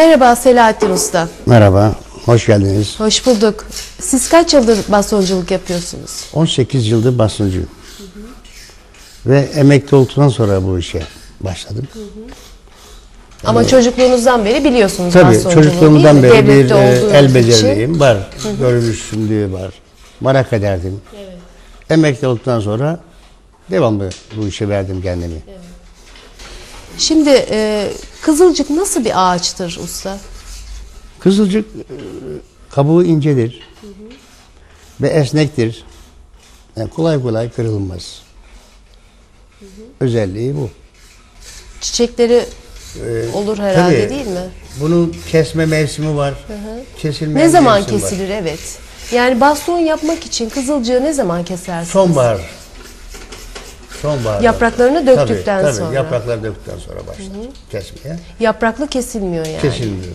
Merhaba Selahattin Usta. Merhaba, hoş geldiniz. Hoş bulduk. Siz kaç yıldır bastonculuk yapıyorsunuz? 18 yıldır basıncıyım. Ve emekli olduktan sonra bu işe başladım. Ama çocukluğunuzdan beri biliyorsunuz Tabii bastonculuğu çocukluğumdan beri bir e, el beceriliğim var. Görmüşsünlüğü var. Merak ederdim. Emekli olduktan sonra devamlı bu işe verdim kendimi. Şimdi e, kızılcık nasıl bir ağaçtır usta? Kızılcık e, kabuğu incedir. Ve esnektir. Yani kolay kolay kırılmaz. Özelliği bu. Çiçekleri Ee, olur herhalde tabii, değil mi? Bunun kesme mevsimi var. Kesilme Ne zaman mevsimi var. kesilir evet. Yani baston yapmak için kızılcığı ne zaman kesersiniz? Sonbahar. Sonbahar. Yapraklarını döktükten tabii, sonra. Tabii yaprakları döktükten sonra başlar kesmeye. Yapraklı kesilmiyor yani. Kesilmiyor.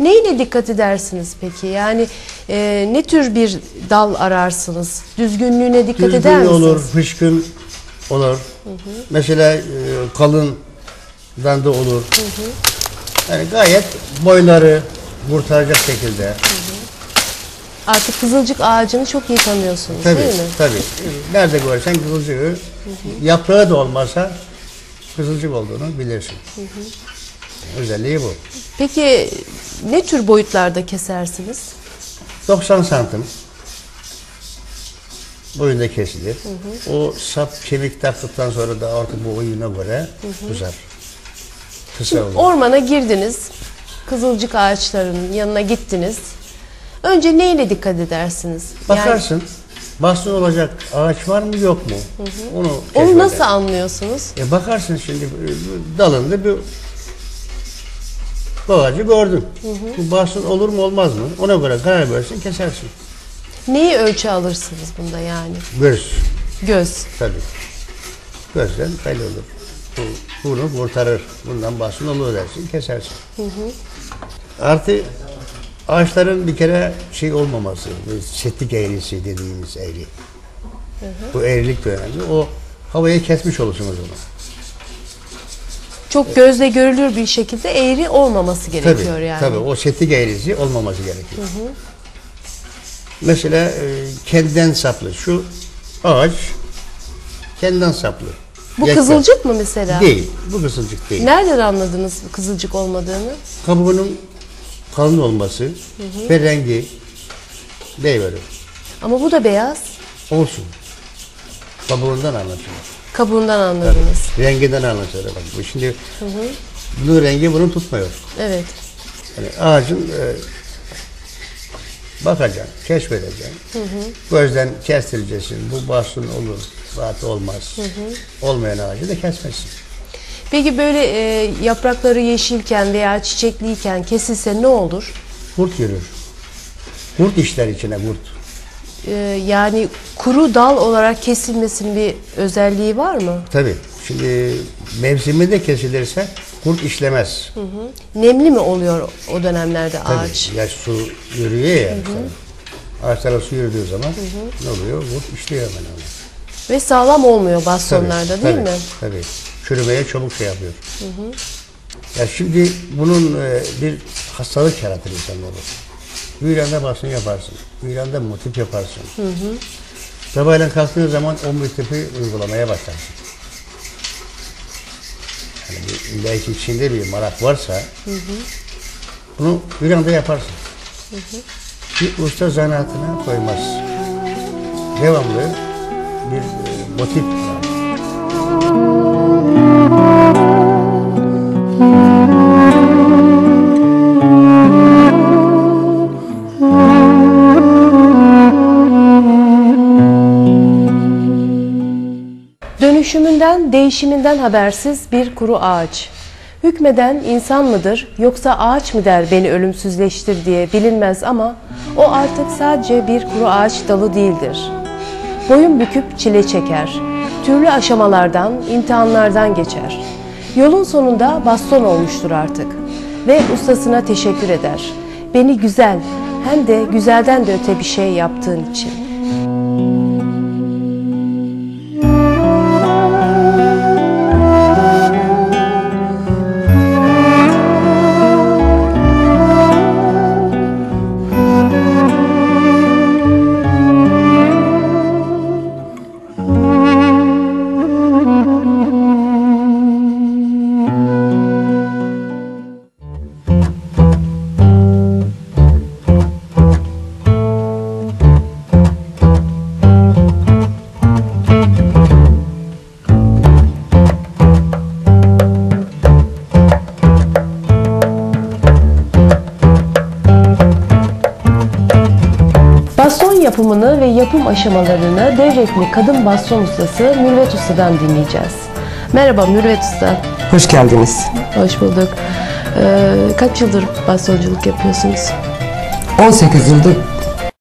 Neyine dikkat edersiniz peki? Yani e, ne tür bir dal ararsınız? Düzgünlüğüne dikkat eder Düzgün misiniz? olur, hışkın olur. Mesela e, kalından da olur. Yani gayet boyları kurtaracak şekilde. Artık kızılcık ağacını çok iyi tanıyorsunuz Tabii, değil mi? tabii. Nerede görsen kızılcığı, yaprağı da olmasa kızılcık olduğunu bilirsin. Özelliği bu. Peki ne tür boyutlarda kesersiniz? 90 santim boyunda kesilir. O sap kemik taktıktan sonra da artık bu oyuna göre uzar. Kısa olur. Ormana girdiniz, kızılcık ağaçlarının yanına gittiniz. Önce neyle dikkat edersiniz? Yani Bakarsın baston olacak ağaç var mı yok mu? Onu onu keşfeder. nasıl anlıyorsunuz? E bakarsın şimdi dalında bir bu ağacı gördün. Bu baston olur mu olmaz mı? Ona göre karar verirsin kesersin. Neyi ölçü alırsınız bunda yani? Göz. Göz. Tabii. Gözden belli olur. Bu, bunu kurtarır. Bundan basın olur dersin, kesersin. Artı ağaçların bir kere şey olmaması, bu setlik eğrisi dediğimiz eğri. Bu eğrilik de önemli. O havaya kesmiş olursun o zaman. Çok gözle görülür bir şekilde eğri olmaması Tabii, gerekiyor yani. tabii. O setlik eğrisi olmaması gerekiyor. Mesela e, kendinden saplı. Şu ağaç kendinden saplı. Bu Yekten. kızılcık mı mesela? Değil. Bu kızılcık değil. Nereden anladınız kızılcık olmadığını? Kabuğunun kalın olması ve rengi deyiverir. Ama bu da beyaz. Olsun. Kabuğundan anlatılır. Kabuğundan anladınız. Renginden anlatılır. Bak, bu şimdi bunun rengi bunu tutmuyor. Evet. Yani ağacın e, bakacaksın, keşfedeceksin. Gözden kestireceksin. Bu basın olur, rahat olmaz. Olmayan ağacı da kesmezsin. Peki böyle e, yaprakları yeşilken veya çiçekliyken kesilse ne olur? Kurt yürür. Kurt işler içine kurt. E, yani kuru dal olarak kesilmesinin bir özelliği var mı? Tabii. Şimdi mevsiminde kesilirse kurt işlemez. Nemli mi oluyor o dönemlerde Tabii. ağaç? Ya su yürüyor ya. Ağaçlara su yürüdüğü zaman ne oluyor? Kurt işliyor hemen. Ve sağlam olmuyor Tabii, bastonlarda değil tabii, mi? Tabii. Çürümeye çabuk şey yapıyor. Ya şimdi bunun e, bir hastalık yaratır insanlarda. Büyülende basın yaparsın. Büyülende motif yaparsın. Sabahleyin kalktığın zaman o motifi uygulamaya başlarsın. Yani bir, belki içinde bir merak varsa bunu bir anda yaparsın. Bir usta zanaatına koymaz. Devamlı bir e, motif yani. Dönüşümünden, değişiminden habersiz bir kuru ağaç. Hükmeden insan mıdır yoksa ağaç mı der beni ölümsüzleştir diye bilinmez ama o artık sadece bir kuru ağaç dalı değildir. Boyun büküp çile çeker. Türlü aşamalardan, imtihanlardan geçer. Yolun sonunda baston olmuştur artık. Ve ustasına teşekkür eder. Beni güzel, hem de güzelden de öte bir şey yaptığın için. Ve yapım aşamalarını Devrekli kadın baston ustası Mürvet Usta'dan dinleyeceğiz. Merhaba Mürvet Usta. Hoş geldiniz. Hoş bulduk. Ee, kaç yıldır bastonculuk yapıyorsunuz? 18 yıldır